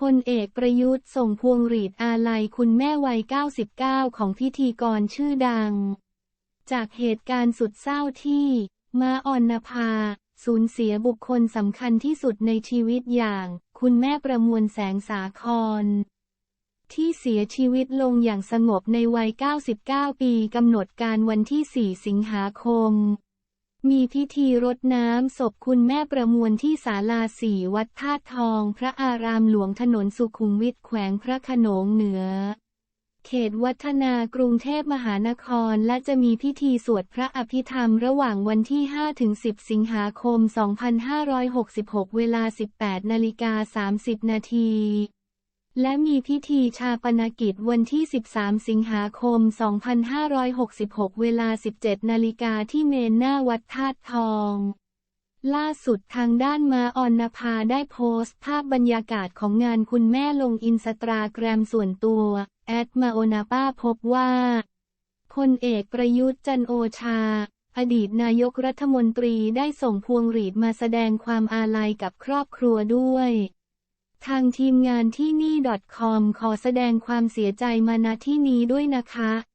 พลเอกประยุทธ์ส่งพวงหรีดอาลัยคุณแม่วัย 99 ของพิธีกรชื่อดัง จากเหตุการณ์สุดเศร้าที่มาออนนภา สูญเสียบุคคลสำคัญที่สุดในชีวิตอย่าง คุณแม่ประมวลแสงสาคร ที่เสียชีวิตลงอย่างสงบในวัย 99 ปีกำหนดการวันที่ 4 สิงหาคม มีพิธีรดน้ำศพคุณแม่ประมวลที่ศาลาสีวัดธาตุทอง พระอารามหลวงถนนสุขุมวิทแขวงพระโขนงเหนือ เขตวัฒนากรุงเทพมหานครและจะมีพิธีสวดพระอภิธรรมระหว่างวันที่ 5-10 สิงหาคม 2566 เวลา 18นาฬิกา30 นาที และมีพิธีชาปนกิจวันที่ 13 สิงหาคม 2566 เวลา 17 นาฬิกาที่เมนหน้าวัดธาตุทอง ล่าสุดทางด้านมาออนนภาได้โพสต์ภาพบรรยากาศของงานคุณแม่ลงอินสตาแกรมส่วนตัว แอดมาโอนาป้าพบว่าพลเอกประยุทธ์จันโอชา อดีตนายกรัฐมนตรีได้ส่งพวงหรีดมาแสดงความอาลัยกับครอบครัวด้วย ทางทีมงานที่นี่ .com ขอแสดงความเสียใจมาณที่นี้ด้วยนะคะ